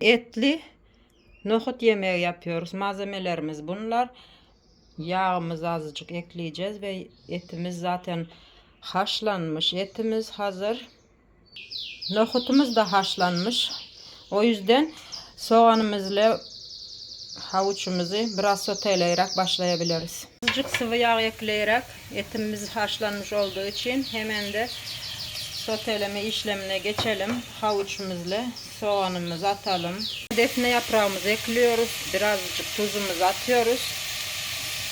Etli nohut yemeği yapıyoruz. Malzemelerimiz bunlar. Yağımızı azıcık ekleyeceğiz ve etimiz zaten haşlanmış. Etimiz hazır. Nohutumuz da haşlanmış. O yüzden soğanımızla havuçumuzu biraz soteleyerek başlayabiliriz. Azıcık sıvı yağ ekleyerek etimiz haşlanmış olduğu için hemen de soteleme işlemine geçelim. Havuçumuzla soğanımızı atalım. Defne yaprağımızı ekliyoruz. Birazcık tuzumuzu atıyoruz.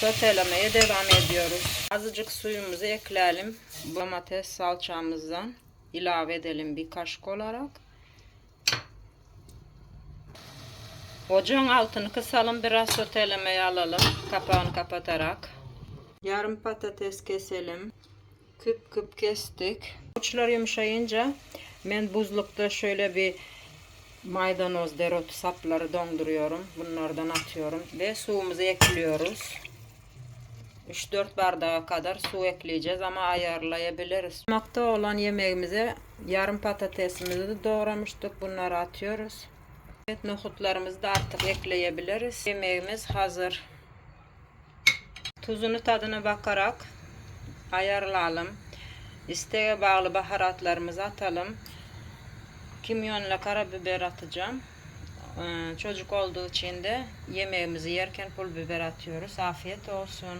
Sotelemeye devam ediyoruz. Azıcık suyumuzu ekleyelim. Domates salçamızdan ilave edelim bir kaşık olarak. Ocağın altını kısalım. Biraz sotelemeye alalım. Kapağını kapatarak. Yarım patates keselim. Küp küp kestik. Uçlar yumuşayınca ben buzlukta şöyle bir maydanoz, dereotu sapları donduruyorum. Bunlardan atıyorum ve suyumuzu ekliyoruz. 3-4 bardağa kadar su ekleyeceğiz ama ayarlayabiliriz. Makta olan yemeğimize yarım patatesimizi de doğramıştık. Bunları atıyoruz. Evet, nohutlarımızı da artık ekleyebiliriz. Yemeğimiz hazır. Tuzunu tadına bakarak ayarlayalım. İsteğe bağlı baharatlarımızı atalım. Kimyonla karabiber atacağım. Ee, Çocuk olduğu için de yemeğimizi yerken pul biber atıyoruz. Afiyet olsun.